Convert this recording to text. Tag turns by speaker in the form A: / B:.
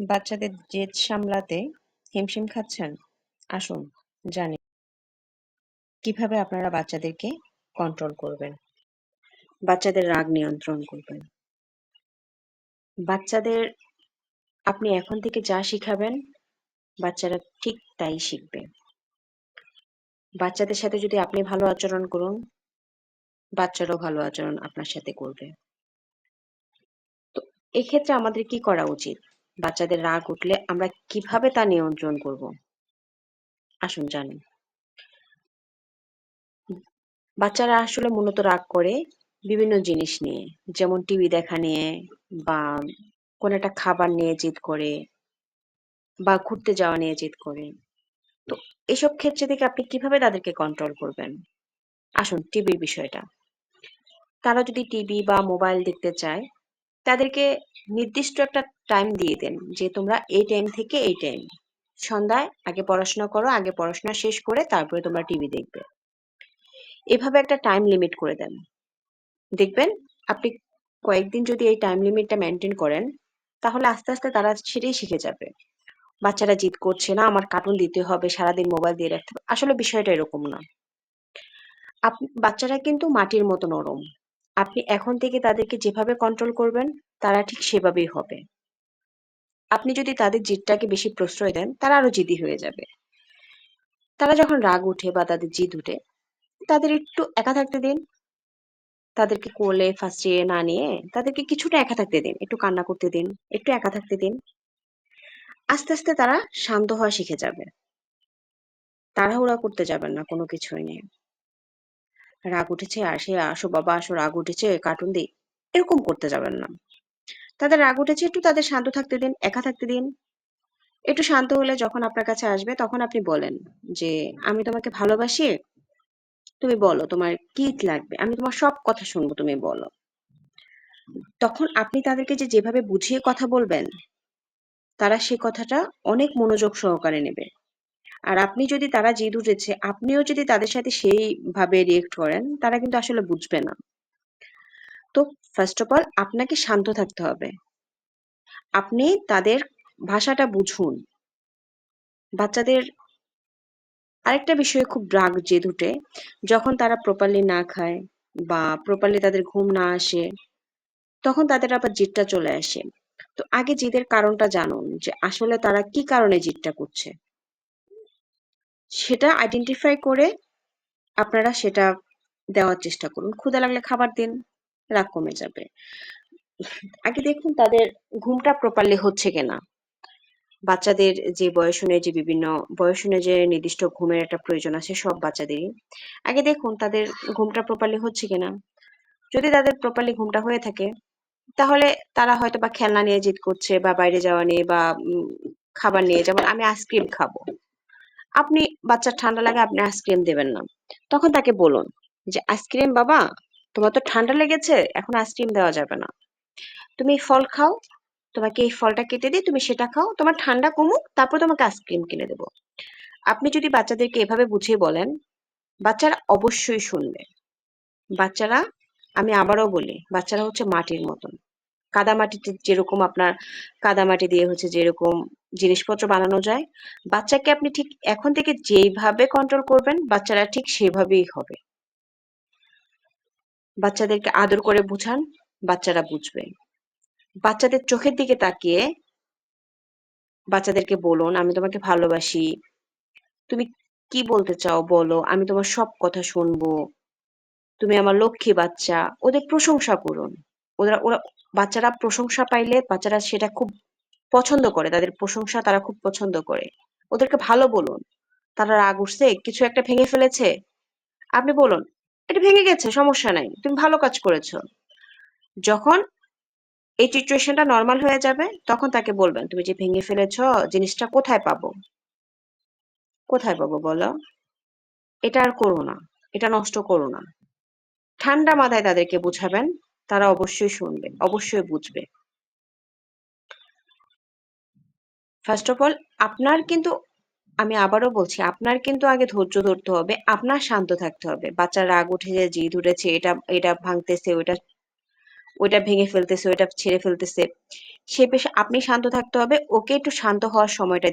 A: বাচ্চাদের জেদ সামলাতে হিমশিম খাচ্ছেন? আসুন জানি কীভাবে আপনারা বাচ্চাদেরকে কন্ট্রোল করবেন, বাচ্চাদের রাগ নিয়ন্ত্রণ করবেন। বাচ্চাদের আপনি এখন থেকে যা শিখাবেন বাচ্চারা ঠিক তাই শিখবে। বাচ্চাদের সাথে যদি আপনি ভালো আচরণ করুন বাচ্চারাও ভালো আচরণ আপনার সাথে করবে। তো এক্ষেত্রে আমাদের কি করা উচিত? বাচ্চাদের রাগ উঠলে আমরা কীভাবে তা নিয়ন্ত্রণ করব? আসুন জানি। বাচ্চারা আসলে মূলত রাগ করে বিভিন্ন জিনিস নিয়ে, যেমন টিভি দেখা নিয়ে বা কোনো একটা খাবার নিয়ে জিদ করে বা ঘুরতে যাওয়া নিয়ে জিদ করে তো এসব ক্ষেত্রে থেকে আপনি কীভাবে তাদেরকে কন্ট্রোল করবেন আসুন টিভির বিষয়টা তারা যদি টিভি বা মোবাইল দেখতে চায় তাদেরকে নির্দিষ্ট একটা টাইম দিয়ে দেন যে তোমরা এই টাইম থেকে এই টাইম সন্ধ্যায় আগে পড়াশোনা করো, আগে পড়াশোনা শেষ করে তারপরে তোমরা টিভি দেখবে। এভাবে একটা টাইম লিমিট করে দেন। দেখবেন আপনি কয়েকদিন যদি এই টাইম লিমিটটা মেনটেন করেন, তাহলে আস্তে আস্তে তারা সেটাই শিখে যাবে। বাচ্চারা জিদ করছে না, আমার কার্টুন দিতে হবে, সারাদিন মোবাইল দিয়ে রাখতে হবে। আসলে বিষয়টা এরকম না। বাচ্চারা কিন্তু মাটির মতো নরম। আপনি এখন থেকে তাদেরকে যেভাবে কন্ট্রোল করবেন, তারা ঠিক সেভাবেই হবে। আপনি যদি তাদের জিদটাকে বেশি প্রশ্রয় দেন, তারা আরও জিদি হয়ে যাবে। তারা যখন রাগ উঠে বা তাদের জিদ উঠে তাদের একটু একা থাকতে দিন। তাদেরকে কোলে ফাঁসিয়ে না নিয়ে তাদেরকে কিছুটা একা থাকতে দিন। একটু কান্না করতে দিন, একটু একা থাকতে দিন। আস্তে আস্তে তারা শান্ত হওয়া শিখে যাবে। তাড়াহুড়া করতে যাবেন না কোনো কিছুই নিয়ে। রাগ উঠেছে আসে আসো বাবা, আসো, রাগ উঠেছে কার্টুন দিই এরকম করতে যাবেন না। তাদের রাগ উঠেছে, একটু তাদের শান্ত থাকতে দিন, একা থাকতে দিন। একটু শান্ত হলে যখন আপনার কাছে আসবে, তখন আপনি বলেন যে, আমি তোমাকে ভালোবাসি, তুমি বলো তোমার কি লাগবে? আমি তোমার সব কথা শুনব, তুমি বলো। তখন আপনি তাদেরকে যে, যেভাবে বুঝিয়ে কথা বলবেন, তারা সে কথাটা অনেক মনোযোগ সহকারে নেবে। আর আপনি যদি তারা জিদ উঠেছে আপনিও যদি তাদের সাথে সেইভাবে রিয়েক্ট করেন, তারা কিন্তু আসলে বুঝবে না। তো ফার্স্ট অফ অল আপনাকে শান্ত থাকতে হবে। আপনি তাদের ভাষাটা বুঝুন। বাচ্চাদের আরেকটা বিষয়ে খুব রাগ জেদ উঠে যখন তারা প্রপারলি না খায় বা প্রপারলি তাদের ঘুম না আসে, তখন তাদের আবার জিদটা চলে আসে। তো আগে জিদের কারণটা জানুন যে আসলে তারা কি কারণে জিদটা করছে। সেটা আইডেন্টিফাই করে আপনারা সেটা দেওয়ার চেষ্টা করুন। ক্ষুধা লাগলে খাবার দিন, রাগ কমে যাবে। আগে দেখুন তাদের ঘুমটা প্রপারলি হচ্ছে কিনা। বাচ্চাদের যে বয়স অনুযায়ী যে বিভিন্ন বয়স অনুযায়ী নির্দিষ্ট ঘুমের একটা প্রয়োজন আছে সব বাচ্চাদেরই। আগে দেখুন তাদের ঘুমটা প্রপারলি হচ্ছে কিনা। যদি তাদের প্রপারলি ঘুমটা হয়ে থাকে, তাহলে তারা হয়তো বা খেলনা নিয়ে জিদ করছে বা বাইরে যাওয়া নিয়ে বা খাবার নিয়ে। যেমন আমি আইসক্রিম খাব। আপনি বাচ্চার ঠান্ডা লাগে আপনি আইসক্রিম দেবেন না। তখন তাকে বলুন যে আইসক্রিম বাবা, তোমার তো ঠান্ডা লেগেছে, এখন আইসক্রিম দেওয়া যাবে না। তুমি ফল খাও, তোমাকে এই ফলটা কেটে দিই তুমি সেটা খাও, তোমার ঠান্ডা কমুক, তারপর তোমাকে আইসক্রিম কিনে দেবো। আপনি যদি বাচ্চাদেরকে এভাবে বুঝিয়ে বলেন, বাচ্চারা অবশ্যই শুনবে। বাচ্চারা, আমি আবারও বলি, বাচ্চারা হচ্ছে মাটির মতন। কাদামাটিতে যেরকম আপনার, কাদামাটি দিয়ে হচ্ছে যেরকম জিনিসপত্র বানানো যায়। বাচ্চাকে আপনি ঠিক এখন থেকে যেইভাবে কন্ট্রোল করবেন, বাচ্চারা ঠিক সেভাবেই হবে। বাচ্চাদেরকে আদর করে বুঝান, বাচ্চারা বুঝবে। বাচ্চাদের চোখের দিকে তাকিয়ে বাচ্চাদেরকে বলুন, আমি তোমাকে ভালোবাসি। তুমি কি বলতে চাও বলো? আমি তোমার সব কথা শুনব। তুমি আমার লক্ষ্মী বাচ্চা। ওদের প্রশংসা করুন। ওরা ওরা, বাচ্চারা প্রশংসা পাইলে বাচ্চারা সেটা খুব পছন্দ করে, তাদের প্রশংসা তারা খুব পছন্দ করে। ওদেরকে ভালো বলুন, তারা রাগ উঠছে, কিছু একটা ভেঙে ফেলেছে। আপনি বলুন, এটা ভেঙে গেছে, সমস্যা নাই, তুমি ভালো কাজ করেছ। যখন এই সিচুয়েশনটা নর্মাল হয়ে যাবে, তখন তাকে বলবেন, তুমি যে ভেঙে ফেলেছ, জিনিসটা কোথায় পাবো? কোথায় পাবো বলো? এটা আর করো না, এটা নষ্ট করো না। ঠান্ডা মাথায় তাদেরকে বুঝাবেন, তারা অবশ্যই শুনবে, অবশ্যই বুঝবে। ফার্স্ট অফ অল আপনার কিন্তু আমি আবারও বলছি আপনার কিন্তু আগে ধৈর্য ধরতে হবে আপনার শান্ত থাকতে হবে বাচ্চার রাগ উঠেছে জিদ উঠেছে এটা এটা ভাঙতেছে ওইটা ওইটা ভেঙে ফেলতেছে, ওইটা ছেড়ে ফেলতেছে। সে পেশে আপনি শান্ত থাকতে হবে। ওকে একটু শান্ত হওয়ার সময়টা